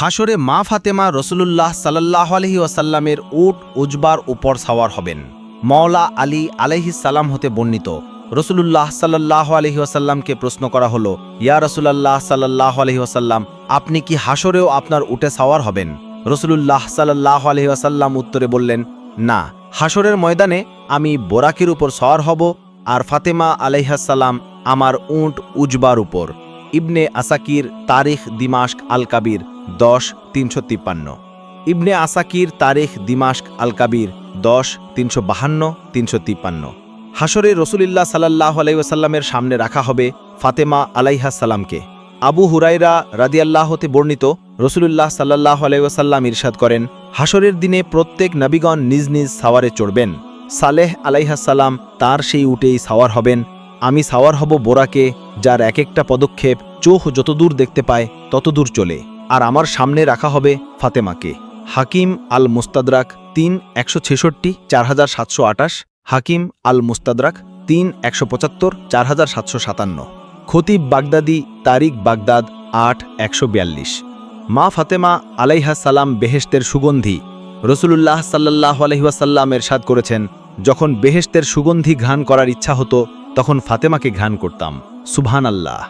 হাসরে মা ফাতেমা রসুলুল্লাহ সাল্লাহ আলহি ওয়াসাল্লামের উট, উজবার উপর সাওয়ার হবেন। মওলা আলী আলহি সালাম হতে বর্ণিত। রসুলুল্লাহ সাল্লাহ আলহি ওয়াসাল্লামকে প্রশ্ন করা হলো, ইয়া রসুলাল্লাহ সাল্লাহ আলহি ওয়াসাল্লাম, আপনি কি হাসরেও আপনার উটে সাওয়ার হবেন? রসুলুল্লাহ সাল্লাহ আলহি ওয়াসাল্লাম উত্তরে বললেন, না হাসরের ময়দানে আমি বোরাকির উপর সওয়ার হব আর ফাতেমা আলাইহাসাল্লাম আমার উট, উজবার উপর। ইবনে আসাকির তারিখ দিমাস্ক আল কাবির দশ তিনশো তিপ্পান্ন। ইবনে আসাকির তারিখ দিমাস্ক আল কাবির দশ তিনশো বাহান্ন, তিনশো তিপ্পান্ন। হাসরে রসুলিল্লাহ সাল্লাহ আলাইসাল্লামের সামনে রাখা হবে ফাতেমা আলাইহা আলাইহাসাল্লামকে আবু হুরাইরা রাদিয়াল্লাহতে বর্ণিত, রসুলুল্লাহ সাল্লাহ আলাইসাল্লাম ইরশাদ করেন হাসরের দিনে প্রত্যেক নবীগণ নিজ নিজ সাওয়ারে চড়বেন। সালেহ আলাইহাসাল্লাম তার সেই উটেই সাওয়ার হবেন আমি সাওয়ার হব বোরাকে, যার এক একটা পদক্ষেপ চোখ যতদূর দেখতে পায় ততদূর চলে। আর আমার সামনে রাখা হবে ফাতেমাকে। হাকিম আল মুস্তাদরাক তিন একশো ছেষট্টি, চার হাজার সাতশো হাকিম আল মুস্তাদরাক তিন একশো পঁচাত্তর, চার হাজার সাতশো সাতান্ন। খতিব বাগদাদি, তারিক বাগদাদ আট একশো বিয়াল্লিশ। মা ফাতেমা আলাইহা সালাম বেহেস্তের সুগন্ধি। রসুলুল্লাহ সাল্লাহ আলহিহাসাল্লাম এরশাদ করেছেন, যখন বেহেস্তের সুগন্ধি ঘ্রাণ করার ইচ্ছা হতো তখন ফাতেমাকে ঘ্রাণ করতাম। সুবহান আল্লাহ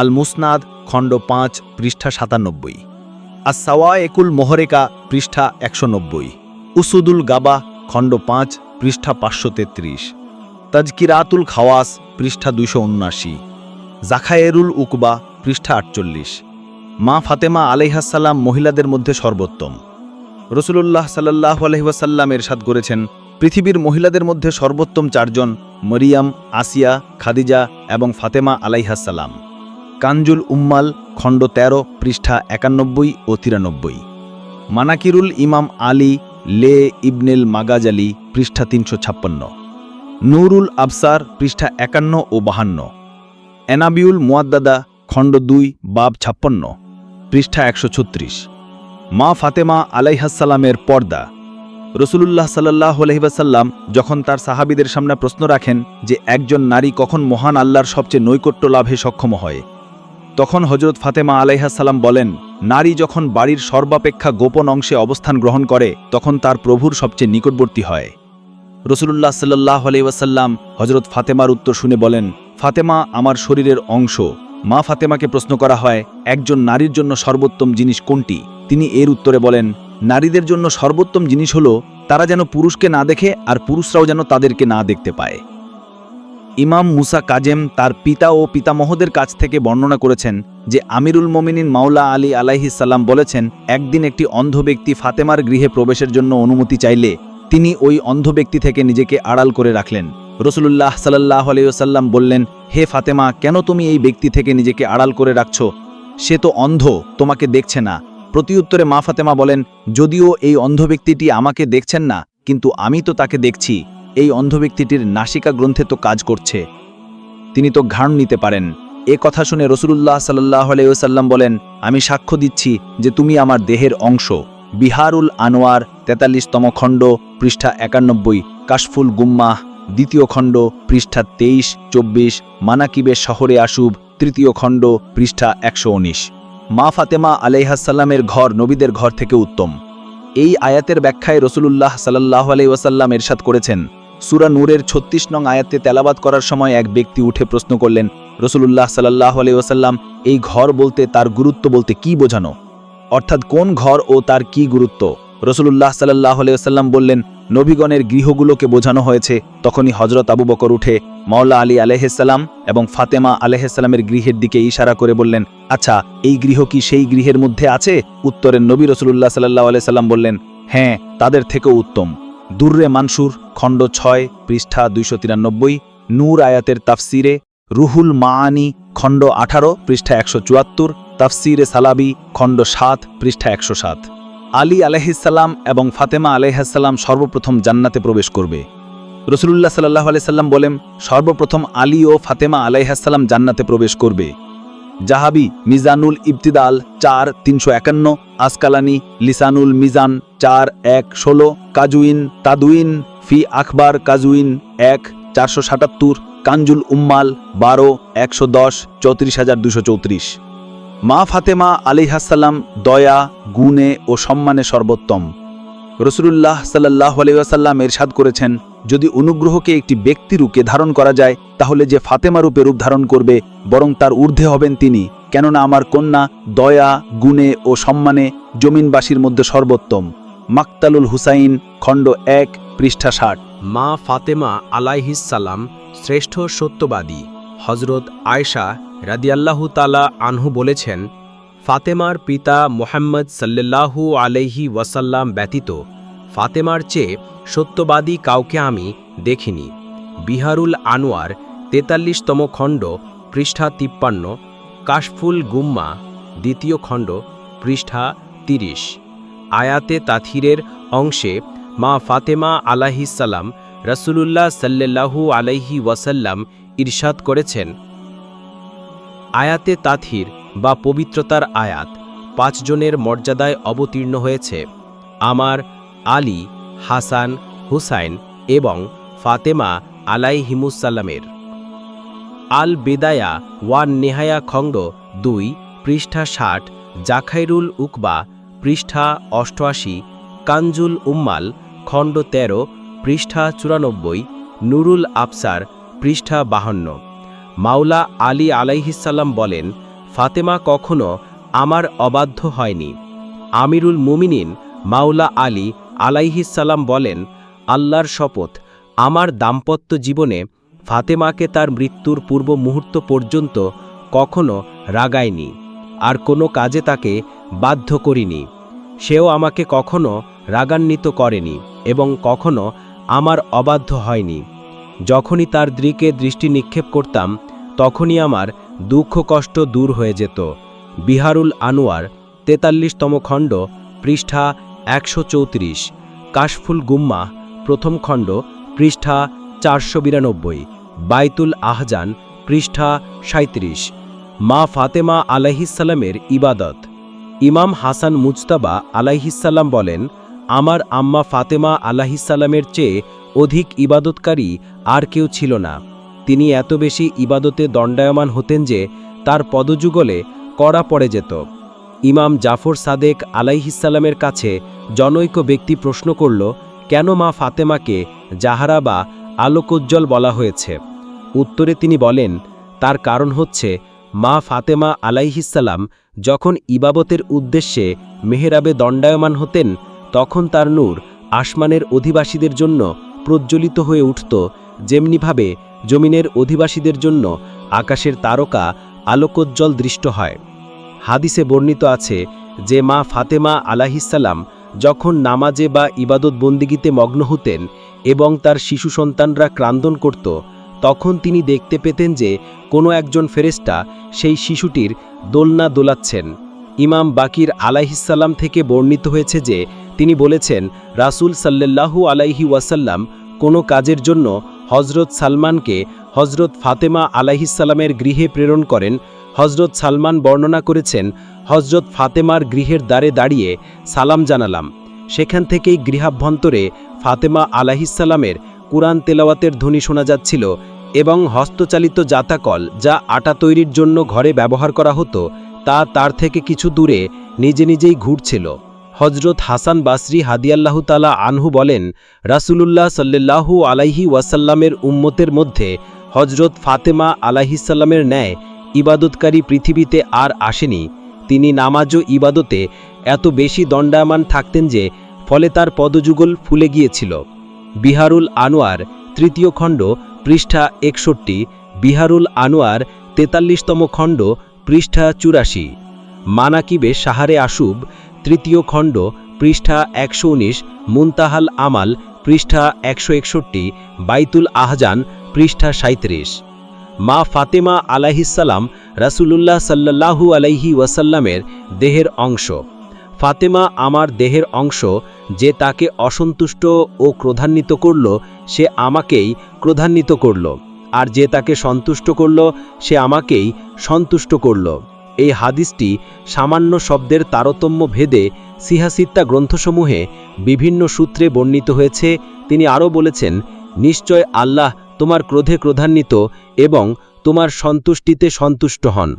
আল মুসনাদ খণ্ড পাঁচ, পৃষ্ঠা সাতানব্বই। আসাওয়া একুল মোহরেকা, পৃষ্ঠা একশো নব্বই উসুদুল গাবা, খণ্ড পাঁচ, পৃষ্ঠা পাঁচশো তেত্রিশ। তাজকিরাতুল খাওয়াস, পৃষ্ঠা দুইশো উনআশি। জাখায়েরুল উকবা, পৃষ্ঠা আটচল্লিশ। মা ফাতেমা আলাইহাসাল্লাম মহিলাদের মধ্যে সর্বোত্তম। রসুলুল্লাহ সাল্লাহ আলহিবাসাল্লাম এরশাদ করেছেন পৃথিবীর মহিলাদের মধ্যে সর্বোত্তম চারজন মরিয়াম, আসিয়া, খাদিজা এবং ফাতেমা আলাইহাসাল্লাম কাঞ্জুল উম্মাল, খণ্ড ১৩ পৃষ্ঠা একানব্বই ও তিরানব্বই। মানাকিরুল ইমাম আলী লে ইবনেল মাগাজ মাগাজালি পৃষ্ঠা তিনশো ছাপ্পান্ন। নুরুল আবসার, পৃষ্ঠা একান্ন ও বাহান্ন। এনাবিউল মুয়াদ্দাদা খণ্ড দুই, বাব ছাপ্পান্ন, পৃষ্ঠা একশো ছত্রিশ। মা ফাতেমা আলাইহাসাল্লামের পর্দা। রসুলুল্লাহ সাল্লাহ আলহিবাসাল্লাম যখন তার সাহাবিদের সামনে প্রশ্ন রাখেন যে একজন নারী কখন মহান আল্লাহর সবচেয়ে নৈকট্য লাভে সক্ষম হয়, তখন হজরত ফাতেমা আলাইহাসাল্লাম বলেন, নারী যখন বাড়ির সর্বাপেক্ষা গোপন অংশে অবস্থান গ্রহণ করে, তখন তার প্রভুর সবচেয়ে নিকটবর্তী হয়। রসুলুল্লাহ সাল্লাহ আলাইসাল্লাম হজরত ফাতেমার উত্তর শুনে বলেন, ফাতেমা আমার শরীরের অংশ। মা ফাতেমাকে প্রশ্ন করা হয়, একজন নারীর জন্য সর্বোত্তম জিনিস কোনটি? তিনি এর উত্তরে বলেন নারীদের জন্য সর্বোত্তম জিনিস হল তারা যেন পুরুষকে না দেখে আর পুরুষরাও যেন তাদেরকে না দেখতে পায়। ইমাম মুসা কাজেম তার পিতা ও পিতামহদের কাছ থেকে বর্ণনা করেছেন যে আমিরুল মোমিনিন মাওলা আলী আলাইহিসাল্লাম বলেছেন, একদিন একটি অন্ধ ব্যক্তি ফাতেমার গৃহে প্রবেশের জন্য অনুমতি চাইলে তিনি ওই অন্ধ ব্যক্তি থেকে নিজেকে আড়াল করে রাখলেন। রসুলুল্লাহ সাল্লাহ আলাইসাল্লাম বললেন, হে ফাতেমা, কেন তুমি এই ব্যক্তি থেকে নিজেকে আড়াল করে রাখছ? সে তো অন্ধ, তোমাকে দেখছে না। প্রতিউত্তরে মা ফাতেমা বলেন, যদিও এই অন্ধ ব্যক্তিটি আমাকে দেখছেন না, কিন্তু আমি তো তাকে দেখছি। এই অন্ধ ব্যক্তিটির নাসিকা গ্রন্থে তো কাজ করছে। তিনি তো ঘাড় নিতে পারেন। এ কথা শুনে রসুলুল্লাহ সাল্লাহ আলাইসাল্লাম বলেন, আমি সাক্ষ্য দিচ্ছি যে তুমি আমার দেহের অংশ। বিহারুল আনোয়ার, তেতাল্লিশতম খণ্ড, পৃষ্ঠা একানব্বই, কাশফুল গুম্মাহ, দ্বিতীয় খণ্ড, পৃষ্ঠা তেইশ, চব্বিশ, মানাকিবে শহরে আসুব তৃতীয় খণ্ড, পৃষ্ঠা একশো উনিশ। মা ফাতেমা আলাইহাসাল্লামের ঘর নবীদের ঘর থেকে উত্তম। এই আয়াতের ব্যাখ্যায় রসুলুল্লাহ সাল্লাহ আলাই ওয়াসাল্লাম এরশাদ করেছেন, সুরা নূরের ছত্রিশ নং আয়াতে তেলাবাদ করার সময় এক ব্যক্তি উঠে প্রশ্ন করলেন, রসুলুল্লাহ সাল্লাহ আলাই ওয়াসাল্লাম, এই ঘর বলতে তার গুরুত্ব বলতে কি বোঝানো? অর্থাৎ কোন ঘর ও তার কি গুরুত্ব? রসুলুল্লাহ সাল্লাহ আলাইসাল্লাম বললেন, নবীগণের গৃহগুলোকে বোঝানো হয়েছে। তখনই হজরত আবু বকর উঠে মাওলা আলী আলহাম এবং ফাতেমা আলহামের গৃহের দিকে ইশারা করে বললেন আচ্ছা এই গৃহ কি সেই গৃহের মধ্যে আছে? উত্তরের নবী রসুল্লাহ সাল্লাহ আলাইসাল্লাম বললেন হ্যাঁ তাদের থেকেও উত্তম। দুর্রে মানসুর, খণ্ড ছয়, পৃষ্ঠা দুইশো তিরানব্বই, নূর আয়াতের তাফসিরে রুহুল মাআনি, খণ্ড আঠারো, পৃষ্ঠা একশো চুয়াত্তর, তাফসিরে সালাবি, খণ্ড সাত, পৃষ্ঠা একশো সাত। আলী আলহিসাল্লাম এবং ফাতেমা আলহাসাল্লাম সর্বপ্রথম জান্নাতে প্রবেশ করবে। রসুল্লাহ সাল্লাহ আলাইসাল্লাম বলেন, সর্বপ্রথম আলী ও ফাতেমা আলাইহাসাল্লাম জান্নাতে প্রবেশ করবে। জাহাবি মিজানুল ইবতিদাল চার তিনশো একান্ন, আসকালানি লিসানুল মিজান চার এক ষোলো, কাজুইন তাদুইন ফি আখবার কাজুইন এক চারশো সাতাত্তর, কাঞ্জুল উম্মাল বারো একশো দশ, চৌত্রিশ হাজার দুশো চৌত্রিশ। মা ফাতেমা আলিহাসাল্লাম দয়া, গুণে ও সম্মানে সর্বোত্তম। রসুলুল্লাহ সাল্লাহ আলিয়াসাল্লাম এরশাদ করেছেন, যদি অনুগ্রহকে একটি ব্যক্তিরূপে ধারণ করা যায়, তাহলে যে ফাতেমা রূপে রূপ ধারণ করবে, বরং তার ঊর্ধ্বে হবেন তিনি, কেননা আমার কন্যা দয়া, গুণে ও সম্মানে জমিনবাসীর মধ্যে সর্বোত্তম। মাক্তালুল হুসাইন, খণ্ড এক, পৃষ্ঠা ষাট। মা ফাতেমা আলাইহিসাল্লাম শ্রেষ্ঠ সত্যবাদী হজরত আয়শা রাদিয়াল্লাহু তালা আনহু বলেছেন, ফাতেমার পিতা মোহাম্মদ সাল্লাল্লাহু আলাইহি ওয়াসাল্লাম ব্যতীত ফাতেমার চেয়ে সত্যবাদী কাউকে আমি দেখিনি। বিহারুল আনোয়ার তেতাল্লিশতম খণ্ড, পৃষ্ঠা তিপ্পান্ন, কাশফুল গুম্মা, দ্বিতীয় খণ্ড, পৃষ্ঠা তিরিশ। আয়াতে তাথিরের অংশে, মা ফাতেমা আলাহিসাল্লাম রসুলুল্লাহ সাল্লাল্লাহু আলাইহি ওয়াসাল্লাম ইরশাদ করেছেন আয়াতে তাথির বা পবিত্রতার আয়াত পাঁচজনের মর্যাদায় অবতীর্ণ হয়েছে। আমার, আলী, হাসান, হুসাইন এবং ফাতেমা আলাইহিমুসাল্লামের আল বেদায়া ওয়ান নেহায়া খণ্ড দুই, পৃষ্ঠা ষাট, জাখাইরুল উকবা, পৃষ্ঠা অষ্টআশি কাঞ্জুল উম্মাল, খণ্ড তেরো, পৃষ্ঠা চুরানব্বই, নুরুল আফসার পৃষ্ঠা বাহান্ন। মাওলা আলী আলাইহিসাল্লাম বলেন, ফাতেমা কখনো আমার অবাধ্য হয়নি। আমিরুল মুমিনিন মাওলা আলী আলাইহিসাল্লাম বলেন, আল্লাহর শপথ আমার দাম্পত্য জীবনে ফাতেমাকে তার মৃত্যুর পূর্ব মুহূর্ত পর্যন্ত কখনো রাগায়নি, আর কোনো কাজে তাকে বাধ্য করিনি। সেও আমাকে কখনো রাগান্বিত করেনি এবং কখনো আমার অবাধ্য হয়নি। যখনই তার দিকে দৃষ্টি নিক্ষেপ করতাম তখনই আমার দুঃখ কষ্ট দূর হয়ে যেত। বিহারুল আনোয়ার, তেতাল্লিশতম খণ্ড, পৃষ্ঠা একশো চৌত্রিশ, কাশফুল গুম্মা, প্রথম খণ্ড, পৃষ্ঠা চারশো বিরানব্বই, বাইতুল আহজান, পৃষ্ঠা সাঁত্রিশ মা ফাতেমা আলাইহিসাল্লামের ইবাদত। ইমাম হাসান মুজতাবা আলাইহিসাল্লাম বলেন, আমার আম্মা ফাতেমা আলাহিসাল্লামের চেয়ে অধিক ইবাদতকারী আর কেউ ছিল না। তিনি এত বেশি ইবাদতে দণ্ডায়মান হতেন যে তার পদযুগলে কড়া পড়ে যেত। ইমাম জাফর সাদেক আলাইহিসাল্লামের কাছে জনৈক ব্যক্তি প্রশ্ন করল, কেন মা ফাতেমাকে জাহারা বা আলোকোজ্জ্বল বলা হয়েছে? উত্তরে তিনি বলেন, তার কারণ হচ্ছে মা ফাতেমা আলাইহিসাল্লাম যখন ইবাবতের উদ্দেশ্যে মেহেরাবে দণ্ডায়মান হতেন, তখন তার নূর আসমানের অধিবাসীদের জন্য প্রজ্বলিত হয়ে উঠত, যেমনিভাবে জমিনের অধিবাসীদের জন্য আকাশের তারকা আলোকোজ্জ্বল দৃষ্ট হয়। হাদিসে বর্ণিত আছে যে মা ফাতেমা আলাহিসাল্লাম যখন নামাজে বা ইবাদত বন্দিগিতে মগ্ন হতেন এবং তার শিশু সন্তানরা ক্রান্দন করত, তখন তিনি দেখতে পেতেন যে কোনো একজন ফেরেস্টা সেই শিশুটির দোলনা দোলাচ্ছেন। ইমাম বাকির আলাইহিসাল্লাম থেকে বর্ণিত হয়েছে যে তিনি বলেছেন, রাসূল সাল্লাল্লাহু আলাইহি ওয়াসাল্লাম কোনো কাজের জন্য হজরত সালমানকে হজরত ফাতেমা আলাহিসাল্লামের গৃহে প্রেরণ করেন। হজরত সালমান বর্ণনা করেছেন হজরত ফাতেমার গৃহের দ্বারে দাঁড়িয়ে সালাম জানালাম। সেখান থেকেই গৃহাভ্যন্তরে ফাতেমা আলাহিসাল্লামের কুরআন তেলাওয়াতের ধ্বনি শোনা যাচ্ছিল এবং হস্তচালিত জাতাকল যা আটা তৈরির জন্য ঘরে ব্যবহার করা হতো, তা তার থেকে কিছু দূরে নিজে নিজেই ঘুরছিল। হজরত হাসান বাসরি হাদিয়াল্লাহু তালা আনহু বলেন, রাসূলুল্লাহ সাল্লাল্লাহু আলাইহি ওয়াসাল্লামের উম্মতের মধ্যে হজরত ফাতেমা আলাহিসাল্লামের ন্যায় ইবাদতকারী পৃথিবীতে আর আসেনি। তিনি নামাজ ও ইবাদতে এত বেশি দণ্ডায়মান থাকতেন যে ফলে তার পদযুগল ফুলে গিয়েছিল। বিহারুল আনোয়ার তৃতীয় খণ্ড, পৃষ্ঠা একষট্টি, বিহারুল আনোয়ার তেতাল্লিশতম খণ্ড, পৃষ্ঠা চুরাশি। মানাকিবে সাহারে আসুব তৃতীয় খণ্ড, পৃষ্ঠা একশো উনিশ, মুনতাহাল আমাল, পৃষ্ঠা একশো একষট্টি, বাইতুল আহজান, পৃষ্ঠা সাঁত্রিশ মা ফাতেমা আলাহিসাল্লাম রাসূলুল্লাহ সাল্লাল্লাহু আলাইহি ওয়াসাল্লামের দেহের অংশ। ফাতেমা আমার দেহের অংশ, যে তাকে অসন্তুষ্ট ও ক্রোধান্বিত করল, সে আমাকেই ক্রোধান্বিত করল। আর যে তাকে সন্তুষ্ট করল, সে আমাকেই সন্তুষ্ট করল। এই হাদিসটি সামান্য শব্দের তারতম্য ভেদে সিহাসিত্তা গ্রন্থসমূহে বিভিন্ন সূত্রে বর্ণিত হয়েছে। তিনি আরও বলেছেন, নিশ্চয় আল্লাহ তোমার ক্রোধে ক্রোধান্বিত এবং তোমার সন্তুষ্টিতে সন্তুষ্ট হন।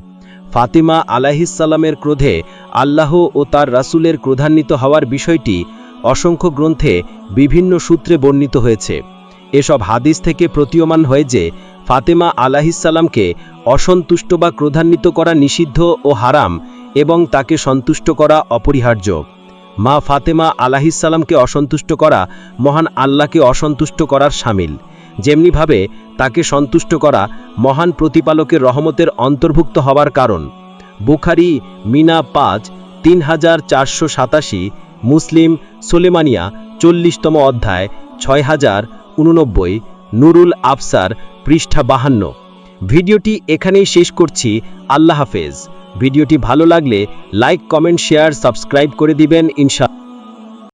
ফাতিমা আলাহিসাল্লামের ক্রোধে আল্লাহ ও তার রাসূলের ক্রোধান্বিত হওয়ার বিষয়টি অসংখ্য গ্রন্থে বিভিন্ন সূত্রে বর্ণিত হয়েছে। এসব হাদিস থেকে প্রতীয়মান হয় যে ফাতেমা আলাহিসাল্লামকে অসন্তুষ্ট বা ক্রোধান্বিত করা নিষিদ্ধ ও হারাম এবং তাকে সন্তুষ্ট করা অপরিহার্য। মা ফাতেমা আলাহিসাল্লামকে অসন্তুষ্ট করা মহান আল্লাহকে অসন্তুষ্ট করার সামিল। যেমনিভাবে তাকে সন্তুষ্ট করা মহান প্রতিপালকের রহমতের অন্তর্ভুক্ত হওয়ার কারণ। বুখারি, মিনা পাঁচ, তিন হাজার চারশো সাতাশি, মুসলিম, সোলেমানিয়া চল্লিশতম অধ্যায়, ছয় হাজার উননব্বই নুরুল আফসার পৃষ্ঠা বাহান্ন। ভিডিওটি এখানেই শেষ করছি। আল্লাহ হাফেজ। ভিডিওটি ভালো লাগলে লাইক, কমেন্ট, শেয়ার, সাবস্ক্রাইব করে দিবেন ইনশা